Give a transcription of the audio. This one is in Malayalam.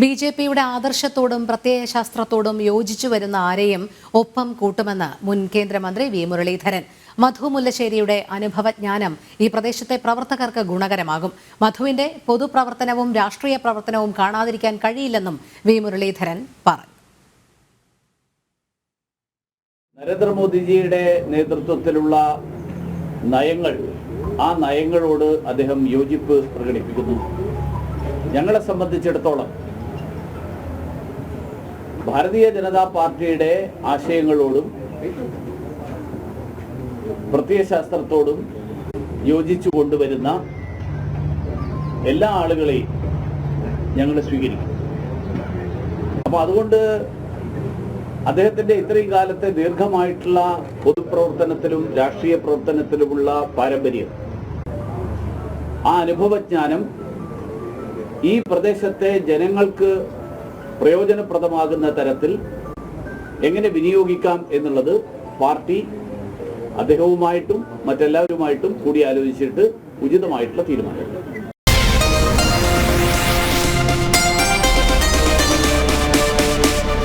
ബി ജെ പിയുടെ ആദർശത്തോടും പ്രത്യയശാസ്ത്രത്തോടും യോജിച്ചു വരുന്ന ആരെയും ഒപ്പം കൂട്ടുമെന്ന് മുൻ കേന്ദ്രമന്ത്രി വി മുരളീധരൻ. മധു മുല്ലശ്ശേരിയുടെ അനുഭവജ്ഞാനം ഈ പ്രദേശത്തെ പ്രവർത്തകർക്ക് ഗുണകരമാകും. മധുവിന്റെ പൊതുപ്രവർത്തനവും രാഷ്ട്രീയ പ്രവർത്തനവും കാണാതിരിക്കാൻ കഴിയില്ലെന്നും വി മുരളീധരൻ പറഞ്ഞു. നരേന്ദ്രമോദിജിയുടെ നേതൃത്വത്തിലുള്ള നയങ്ങൾ ആ നയങ്ങളോട് അദ്ദേഹം യോജിപ്പ് പ്രകടിപ്പിക്കുന്നു. ഞങ്ങളെ സംബന്ധിച്ചിടത്തോളം ഭാരതീയ ജനതാ പാർട്ടിയുടെ ആശയങ്ങളോടും പ്രത്യയശാസ്ത്രത്തോടും യോജിച്ചു കൊണ്ടുവരുന്ന എല്ലാ ആളുകളെയും ഞങ്ങൾ സ്വീകരിക്കും. അപ്പൊ അതുകൊണ്ട് അദ്ദേഹത്തിന്റെ ഇത്രയും കാലത്തെ ദീർഘമായിട്ടുള്ള പൊതുപ്രവർത്തനത്തിലും രാഷ്ട്രീയ പ്രവർത്തനത്തിലുമുള്ള പാരമ്പര്യം ആ അനുഭവജ്ഞാനം ഈ പ്രദേശത്തെ ജനങ്ങൾക്ക് പ്രയോജനപ്രദമാകുന്ന തരത്തിൽ എങ്ങനെ വിനിയോഗിക്കാം എന്നുള്ളത് പാർട്ടി അദ്ദേഹവുമായിട്ടും മറ്റെല്ലാവരുമായിട്ടും കൂടിയാലോചിച്ചിട്ട് ഉചിതമായിട്ടുള്ള തീരുമാനം